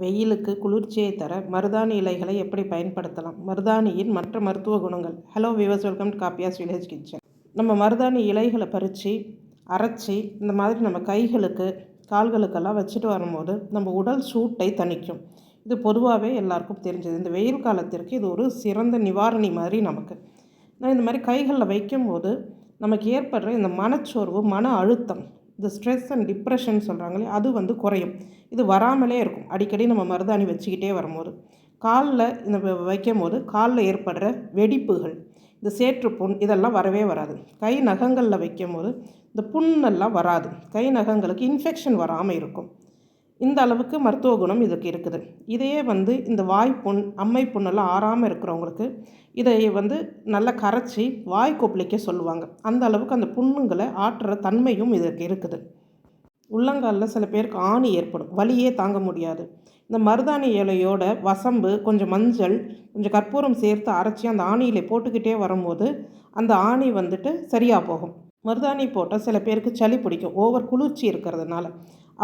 வெயிலுக்கு குளிர்ச்சியை தர மருதாணி இலைகளை எப்படி பயன்படுத்தலாம்? மருதாணியின் மற்ற மருத்துவ குணங்கள். ஹலோ விவர்ஸ் வெல்கம் டு காப்பியாஸ் வில்லேஜ் கிச்சன் நம்ம மருதாணி இலைகளை பறித்து அரைச்சி இந்த மாதிரி நம்ம கைகளுக்கு கால்களுக்கெல்லாம் வச்சுட்டு வரும்போது நம்ம உடல் சூட்டை தணிக்கும். இது பொதுவாகவே எல்லாருக்கும் தெரிஞ்சது. இந்த வெயில் காலத்திற்கு இது ஒரு சிறந்த நிவாரணி மாதிரி நமக்கு. நான் இந்த மாதிரி கைகளில் வைக்கும்போது நமக்கு ஏற்படுற இந்த மனச்சோர்வு மன அழுத்தம் இந்த ஸ்ட்ரெஸ் அண்ட் டிப்ரெஷன் சொல்கிறாங்களே அது வந்து குறையும். இது வராமலே இருக்கும். அடிக்கடி நம்ம மருதாணி வச்சுக்கிட்டே வரும்போது. காலில் இந்த வைக்கும் போது காலில் ஏற்படுற வெடிப்புகள் இந்த சேற்று புண் இதெல்லாம் வரவே வராது. கை நகங்களில் வைக்கும் போது இந்த புண்ணெல்லாம் வராது. கை நகங்களுக்கு இன்ஃபெக்ஷன் வராமல் இருக்கும். இந்த அளவுக்கு மருத்துவ குணம் இதுக்கு இருக்குது. இதையே வந்து இந்த வாய்ப்புண் அம்மை புண்ணெல்லாம் ஆறாமல் இருக்கிறவங்களுக்கு இதை வந்து நல்லா கரைச்சி வாய் கொப்பளிக்க சொல்லுவாங்க. அந்த அளவுக்கு அந்த புண்ணுங்களை ஆற்றுற தன்மையும் இதற்கு இருக்குது. உள்ளங்காலில் சில பேருக்கு ஆணி ஏற்படும். வலியே தாங்க முடியாது. இந்த மருதாணி இலையோட வசம்பு கொஞ்சம் மஞ்சள் கொஞ்சம் கற்பூரம் சேர்த்து அரைச்சி அந்த ஆணியில் போட்டுக்கிட்டே வரும்போது அந்த ஆணி வந்துட்டு சரியாக போகும். மருதாணி போட்டால் சில பேருக்கு சளி பிடிக்கும் ஓவர் குளிர்ச்சி இருக்கிறதுனால.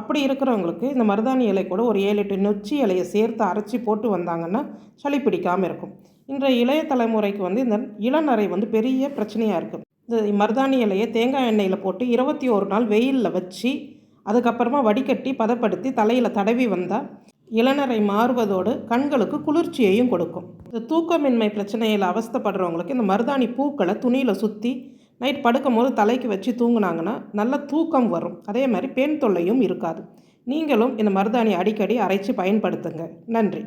அப்படி இருக்கிறவங்களுக்கு இந்த மருதாணி இலை கூட ஒரு ஏழு எட்டு நொச்சி இலையை சேர்த்து அரைச்சி போட்டு வந்தாங்கன்னா சளி பிடிக்காமல் இருக்கும். இன்றைய இளைய தலைமுறைக்கு வந்து இந்த இளநரை வந்து பெரிய பிரச்சனையாக இருக்குது இந்த மருதாணி இலையை தேங்காய் எண்ணெயில் போட்டு இருபத்தி ஒரு நாள் வெயிலில் வச்சு அதுக்கப்புறமா வடிகட்டி பதப்படுத்தி தலையில் தடவி வந்தால் இளநரை மாறுவதோடு கண்களுக்கு குளிர்ச்சியையும் கொடுக்கும். இந்த தூக்கமின்மை பிரச்சனையில் அவஸ்தப்படுறவங்களுக்கு இந்த மருதாணி பூக்களை துணியில் சுற்றி நைட் படுக்கும் போது தலைக்கு வச்சு தூங்குனாங்கன்னா நல்ல தூக்கம் வரும். அதே மாதிரி பெண் தொல்லையும் இருக்காது. நீங்களும் இந்த மருதாணி அடிக்கடி அரைச்சி பயன்படுத்துங்க. நன்றி.